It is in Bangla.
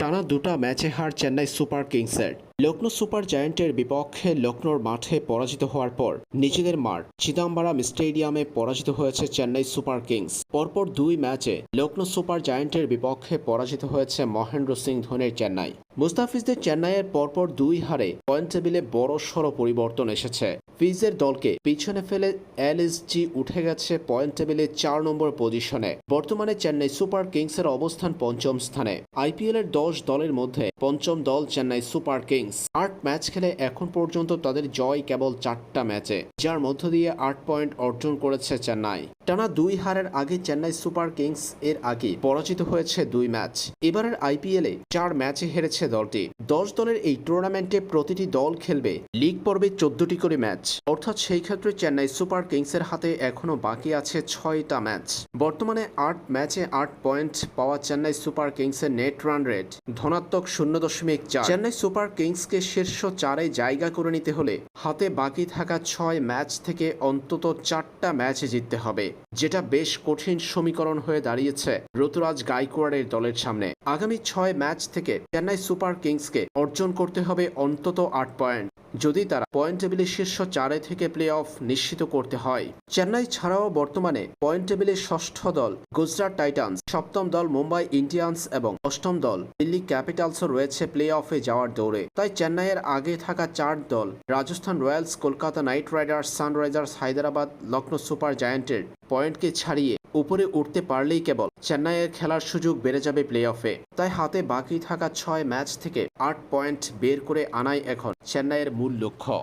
টানা দুটা ম্যাচে হার চেন্নাই সুপার কিংসের। লখনৌ সুপার জায়ান্টের বিপক্ষে লখনৌর মাঠে পরাজিত হওয়ার পর নিজেদের মাঠ চিদাম্বারাম স্টেডিয়ামে পরাজিত হয়েছে চেন্নাই সুপার কিংস। পরপর দুই ম্যাচে লখনৌ সুপার জায়ান্টের বিপক্ষে পরাজিত হয়েছে মহেন্দ্র সিং ধোনির চেন্নাই। মুস্তাফিজদের চেন্নাইয়ের পরপর দুই হারে পয়েন্ট টেবিলে বড় সড় পরিবর্তন এসেছে। ফিজের দলকে পিছনে ফেলে এলএসজি উঠে গেছে পয়েন্ট টেবিলে চার নম্বর পজিশনে। বর্তমানে চেন্নাই সুপার কিংসের অবস্থান পঞ্চম স্থানে। আইপিএল এর দশ দলের মধ্যে পঞ্চম দল চেন্নাই সুপার কিংস। আট ম্যাচ খেলে এখন পর্যন্ত তাদের জয় কেবল চারটা ম্যাচে, যার মধ্য দিয়ে আট পয়েন্ট অর্জন করেছে চেন্নাই। টানা দুই হারের আগে চেন্নাই সুপার কিংস এর আগে পরাজিত হয়েছে দুই ম্যাচ। এবারের আইপিএলে চার ম্যাচে হেরেছে দলটি। দশ দলের এই টুর্নামেন্টে প্রতিটি দল খেলবে লিগ পর্বে চোদ্দটি করে ম্যাচ। অর্থাৎ সেই ক্ষেত্রে চেন্নাই সুপার কিংসের হাতে এখনও বাকি আছে ছয়টা ম্যাচ। বর্তমানে আট ম্যাচে আট পয়েন্ট পাওয়া চেন্নাই সুপার কিংসের নেট রান রেট ধনাত্মক শূন্য দশমিক চার। চেন্নাই সুপার কিংসকে শীর্ষ চারে জায়গা করে নিতে হলে হাতে বাকি থাকা ছয় ম্যাচ থেকে অন্তত চারটা ম্যাচ জিততে হবে, যেটা বেশ কঠিন সমীকরণ হয়ে দাঁড়িয়েছে ঋতুরাজ গাইকোয়াড়ের দলের সামনে। আগামী ছয় ম্যাচ থেকে চেন্নাই সুপার কিংসকে অর্জন করতে হবে অন্তত আট পয়েন্ট। যদি তারা পয়েন্ট টেবিলে শীর্ষ চারে থেকে প্লে অফ নিশ্চিত করতে হয়। চেন্নাই ছাড়াও বর্তমানে পয়েন্ট টেবিলে ষষ্ঠ দল গুজরাট টাইটান্স, সপ্তম দল মুম্বাই ইন্ডিয়ান্স এবং অষ্টম দল দিল্লি ক্যাপিটালসও রয়েছে প্লে অফে যাওয়ার দৌড়ে। তাই চেন্নাইয়ের আগে থাকা চার দল Rajasthan Royals, Kolkata Knight Riders, Sunrisers, Hyderabad Lucknow Super জায়ান্টের পয়েন্টকে ছাড়িয়ে উপরে উঠতে পারলেই কেবল চেন্নাইয়ের খেলার সুযোগ বেড়ে যাবে প্লে অফে তাই হাতে বাকি থাকা ছয় ম্যাচ থেকে আট পয়েন্ট বের করে আনাই এখন চেন্নাইয়ের মূল লক্ষ্য।